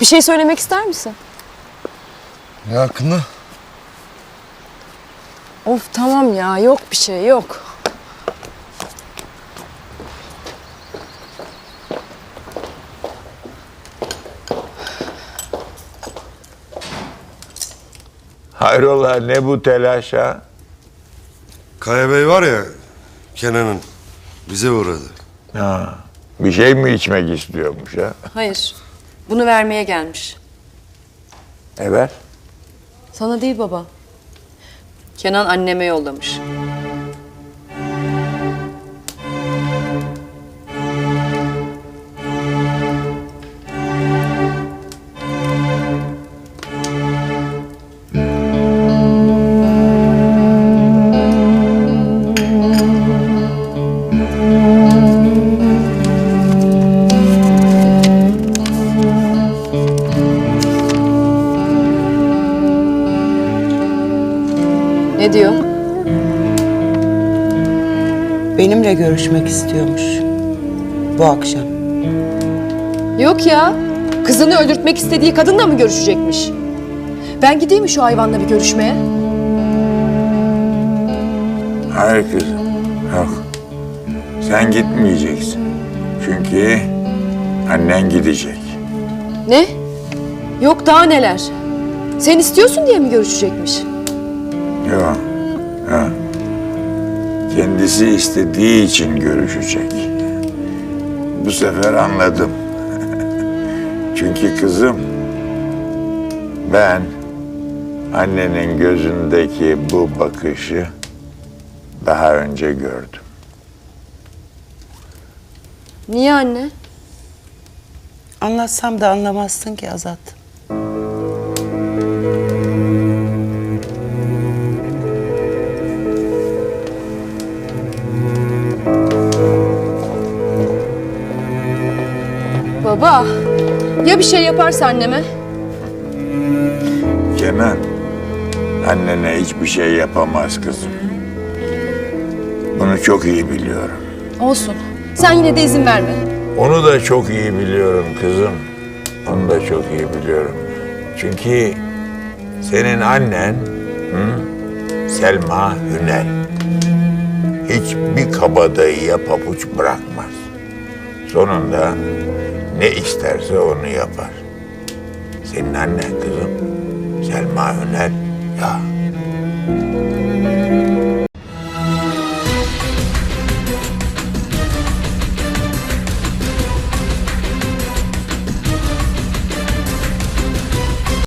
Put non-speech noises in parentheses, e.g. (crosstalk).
Bir şey söylemek ister misin? Ne hakkında? Of tamam ya yok bir şey yok. Hayrola ne bu telaş ha? Kaya Bey var ya Kenan'ın bize uğradı. ha? Bir şey mi içmek istiyormuş ha? Hayır. Bunu vermeye gelmiş. Evet. Sana değil baba. Kenan anneme yollamış. Ne diyor? Benimle görüşmek istiyormuş. Bu akşam. Yok ya. Kızını öldürtmek istediği kadınla mı görüşecekmiş? Ben gideyim mi şu hayvanla bir görüşmeye? Hayır kızım. Yok. Sen gitmeyeceksin. Çünkü annen gidecek. Ne? Yok daha neler. Sen istiyorsun diye mi görüşecekmiş? Yok. Ha. Kendisi istediği için görüşecek. Bu sefer anladım. (laughs) Çünkü kızım ben annenin gözündeki bu bakışı daha önce gördüm. Niye anne? Anlatsam da anlamazsın ki Azat. Baba, ya bir şey yaparsa anneme? Kenan annene hiçbir şey yapamaz kızım. Bunu çok iyi biliyorum. Olsun. Sen yine de izin verme. Onu da çok iyi biliyorum kızım. Onu da çok iyi biliyorum. Çünkü senin annen hı, Selma Hünel hiçbir kabadayıya pabuç bırakmaz. Sonunda ne isterse onu yapar. Senin annen kızım. Selma Hünel ya